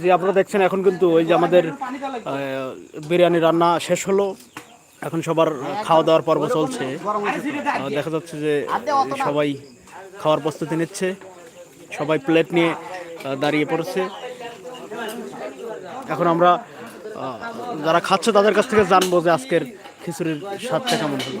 জি, আপনারা দেখছেন, এখন কিন্তু ওই যে আমাদের বিরিয়ানি রান্না শেষ হলো। এখন সবার খাওয়া দাওয়ার পর্ব চলছে। দেখা যাচ্ছে যে সবাই খাওয়ার প্রস্তুতি নিচ্ছে। সবাই প্লেট নিয়ে দাঁড়িয়ে পড়েছে। এখন আমরা যারা খাচ্ছে তাদের কাছ থেকে জানব যে আজকের খিচুড়ির স্বাদটা কেমন হলো।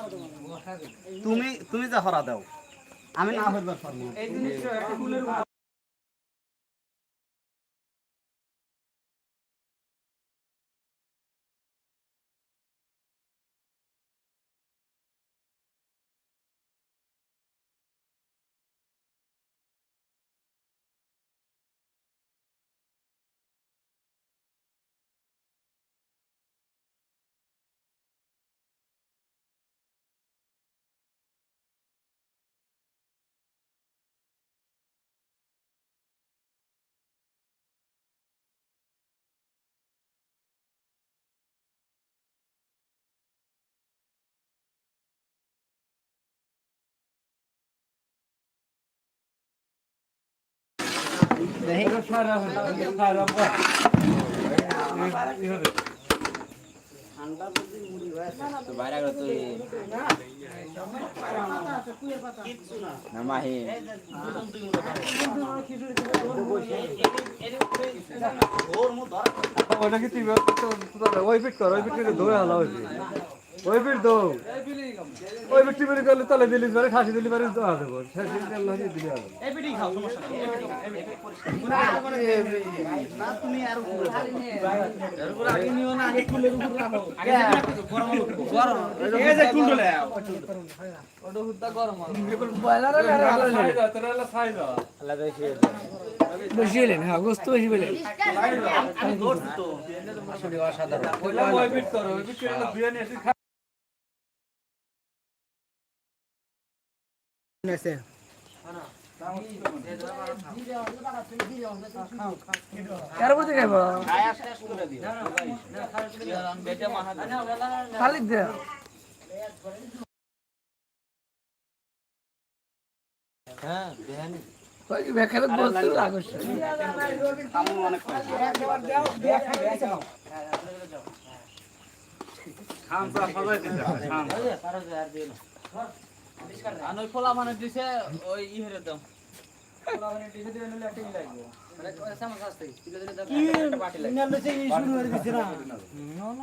তুমি তুমি যা হরা দাও। আমি না হইবার পারব ওটা কি তুই ওই ফিট কর ওই ফিট ধরে হালা হয়েছে ওই ফিট দো ওই ফিট টিপে করলে তলে দিলি পারে খাসি দিলি পারে তো দেবো। শেষ তেল দিলি হবে। না তুমি আর বেশি। হ্যাঁ গোস্ত বেশি ওই ফিট কর মধ্যে খাইব? খালি দে। হ্যাঁ বেকার বলতে লাগছ খামসা সবাই দিতে খাম আনোই ফলা মানে দিছে ওই ই হেরে দাও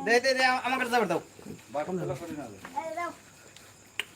দে দে দে আমার কাছে যাবে দাও।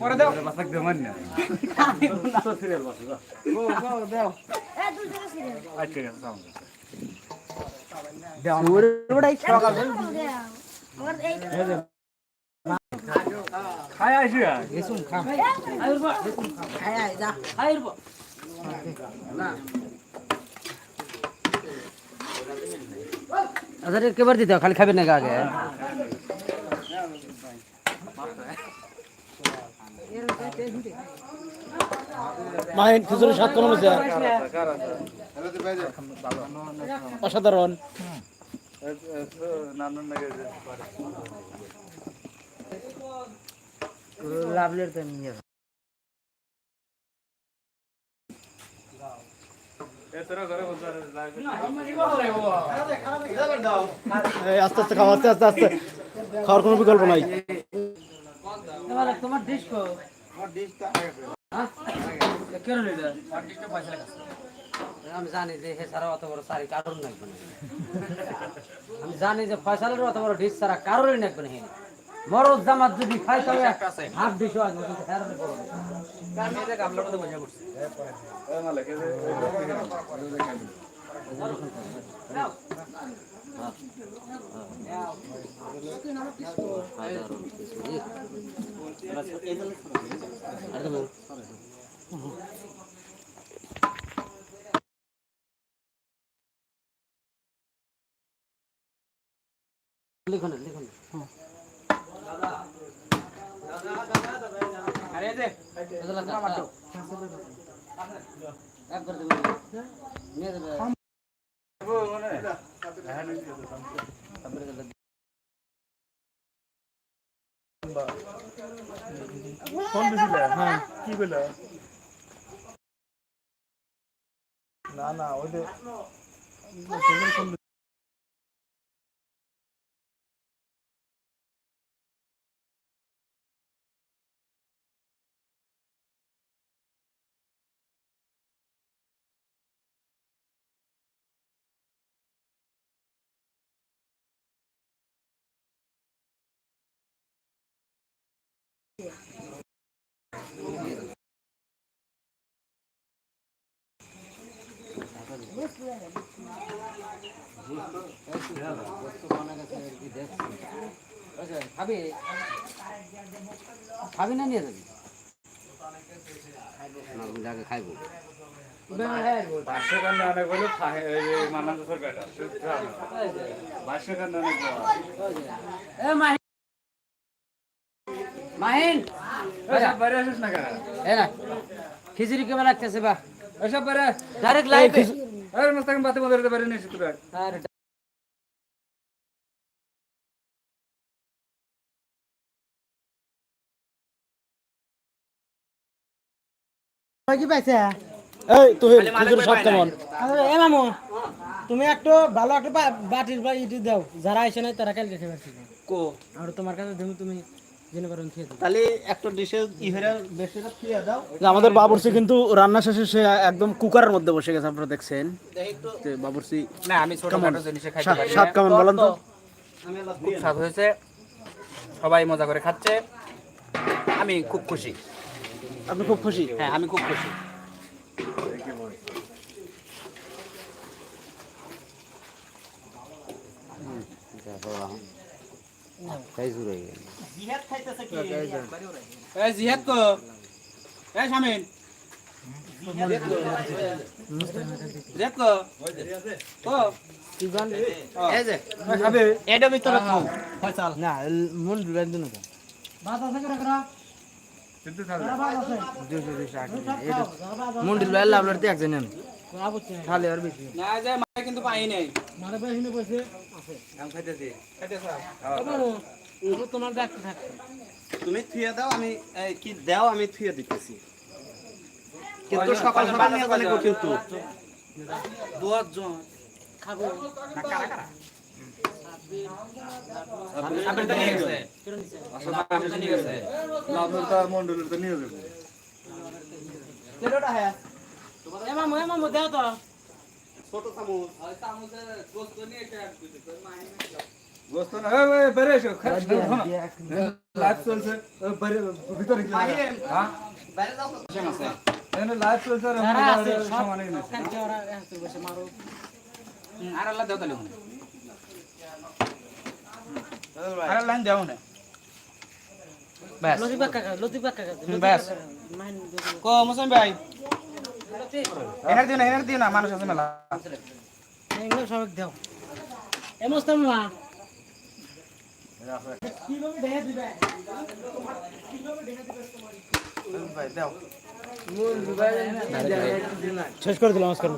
পরে দাও। বাসাক দে মান না আচ্ছা সাউন্ড খায় আসি আচ্ছা কেবার দিতে খালি খাবেন না আগে? খিচুড়ির স্বাদ কেমন হয়েছে অসাধারণ। আস্তে আস্তে খাওয়া আস্তে আস্তে আস্তে। খাওয়ার কোনো বিকল্প নাই। তোমার ডিশ কো? আমি জানি যে হে সারা অত বড় সারি কারণ আমি জানি যে ফয়সালের অত বড় ঢিস ছাড়া কারোরই নাকবে হেনে মরদ জামাত যদি খাই তবে হাফ ডিশ হয় না। লিখুন লিখুন না। এগুলা কাটা। একবার দেবেন। নিয়ে দেবেন। আচ্ছা, খাবি খাবি না কি বলে? না, ফাহে- ওই যে মাহিন। বাইরে আসিস না কেন? এ না খিচুড়ি কেমন লাগতেছে বা? ওইসব বাইরে ডাইরেক্ট লাইভে আরে মোস্তাকিম বাতে বলে দিতে পারি না শুধু রাখ। আরে কি পাইছে? এই তুই খিচুড়ির স্বাদ কেমন? এ মামু তুমি একটু ভালো একটা বাটির বা ইটি দাও। যারা আইসে নাই তারা কালকে খেয়ে কো? আর তোমার কাছে তুমি তাহলে একটা ডিশে ইহেরা বেশিটা ফিরে দাও। আমাদের বাবুর্চি কিন্তু রান্না শেষে সে একদম কুকারের মধ্যে বসে গেছে আপনারা দেখছেন। যে বাবুর্চি না আমি ছোট কেমন? খাটো জিনিসে খাইতে স্বাদ- পারি স্বাদ কেমন বলেন তো? খুব স্বাদ হয়েছে। সবাই মজা করে খাচ্ছে। আমি খুব খুশি। আপনি খুব খুশি? হ্যাঁ আমি খুব খুশি। জিহাদ খাইতেছে কি? এই জিহাদ কো? এই শামিন জিহাদ কো? কো? এই যে এটা ভিতরে খাও না মন ডুবাই না ভাত আছে করে করা শুদ্ধ থাকবে। আপনার তে একজন নেন। আর বেশি। না যে মারে কিন্তু পাই নাই। মারে বেশি নে বসে। আছে আমি খাইতেছি। খাইতেছ তোমার তুমি থুয়ে দাও আমি এই, কি দাও আমি থুয়ে দিতেছি। কিন্তু সকাল সকাল নিয়ে জানি কিন্তু। দুয়ার জন খাব। সাবির তো নিয়ে মন্ডলের তো যাব। ছোট চামচ। গোস্ত না, হ্যাঁ? বাইরে যাও তো। এখানে লাইভ চলছে আর আল্লাহ আল্লাহ দেও না। ব্যাস। কো মোসাম ভাই। এনার দিও না এনার দিও না মানুষ আছে মেলা। এগুলো সব দাও। এ মোস্তাম মা কীভাবে ঢেকে দিবে ভাই দাও শেষ করে দিলাম নমস্কার